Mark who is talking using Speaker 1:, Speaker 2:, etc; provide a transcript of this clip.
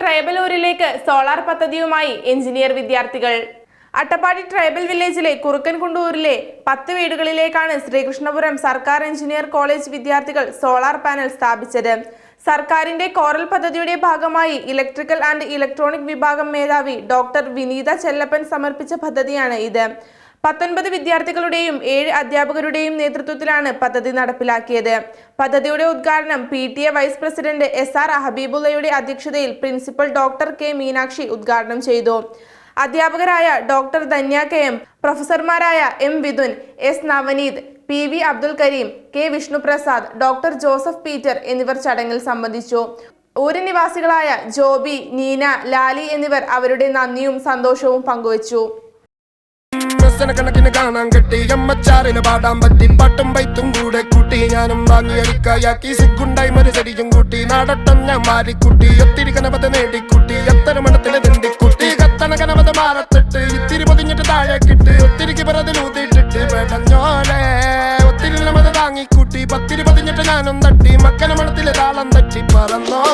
Speaker 1: ട്രൈബലൂരിലേക്ക് solar പദ്ധതിയുമായി engineer വിദ്യാർത്ഥികൾ. Attappadi tribal വില്ലേജിലെ കുറുക്കൻകുണ്ടൂരിലെ പത്ത് വീടുകളിലേക്കാണ് ശ്രീകൃഷ്ണപുരം സർക്കാർ എഞ്ചിനീയർ കോളേജ് വിദ്യാർത്ഥികൾ സോളാർ പാനൽ സ്ഥാപിച്ചത്. സർക്കാരിന്റെ കോറൽ പദ്ധതിയുടെ ഭാഗമായി ഇലക്ട്രിക്കൽ ആൻഡ് ഇലക്ട്രോണിക് വിഭാഗം മേധാവി ഡോക്ടർ വിനീത ചെല്ലപ്പൻ സമർപ്പിച്ച പദ്ധതിയാണ് ഇത്. പത്തൊൻപത് വിദ്യാർത്ഥികളുടെയും ഏഴ് അധ്യാപകരുടെയും നേതൃത്വത്തിലാണ് പദ്ധതി നടപ്പിലാക്കിയത്. പദ്ധതിയുടെ ഉദ്ഘാടനം P T A vice president S R ഹബീബുള്ളയുടെ അധ്യക്ഷതയിൽ പ്രിൻസിപ്പൽ ഡോക്ടർ കെ മീനാക്ഷി ഉദ്ഘാടനം ചെയ്തു. അധ്യാപകരായ doctor Dhanya K M പ്രൊഫസർമാരായ M Vidhun S Navaneeth P V Abdul Kareem K Vishnuprasad doctor Joseph Peter എന്നിവർ ചടങ്ങിൽ സംബന്ധിച്ചു. ഊര് നിവാസികളായ ജോബി നീന ലാലി എന്നിവർ അവരുടെ നന്ദിയും സന്തോഷവും പങ്കുവച്ചു.
Speaker 2: കണക്കിന് കാണാൻ കിട്ടി. അമ്മച്ചാറിന് പാടാൻ പറ്റി. പാട്ടും പൈത്തും കൂടെ കൂട്ടി. ഞാനും വാങ്ങി അരിക്കായാക്കി സിഗുണ്ടായി മരുചടിയും കൂട്ടി. നാടട്ടം ഞാൻ മാറിക്കുട്ടി. ഒത്തിരി കനപത നേടിക്കുട്ടി. എത്ര മണത്തിലെ തിണ്ടിക്കുട്ടി. കത്തണ കനപത മാറത്തിട്ട്. ഇത്തിരി പൊതിഞ്ഞിട്ട് താഴെ കിട്ട് ഒത്തിരിക്ക് പിറതിൽ ഊതിയിട്ടിട്ട് വേടഞ്ഞോലെ ഒത്തിരി കനപത താങ്ങിക്കൂട്ടി. പത്തിരി പൊതിഞ്ഞിട്ട് ഞാനും തട്ടി. മക്കന മണത്തിലെ താളം തട്ടി. പറന്നോലെ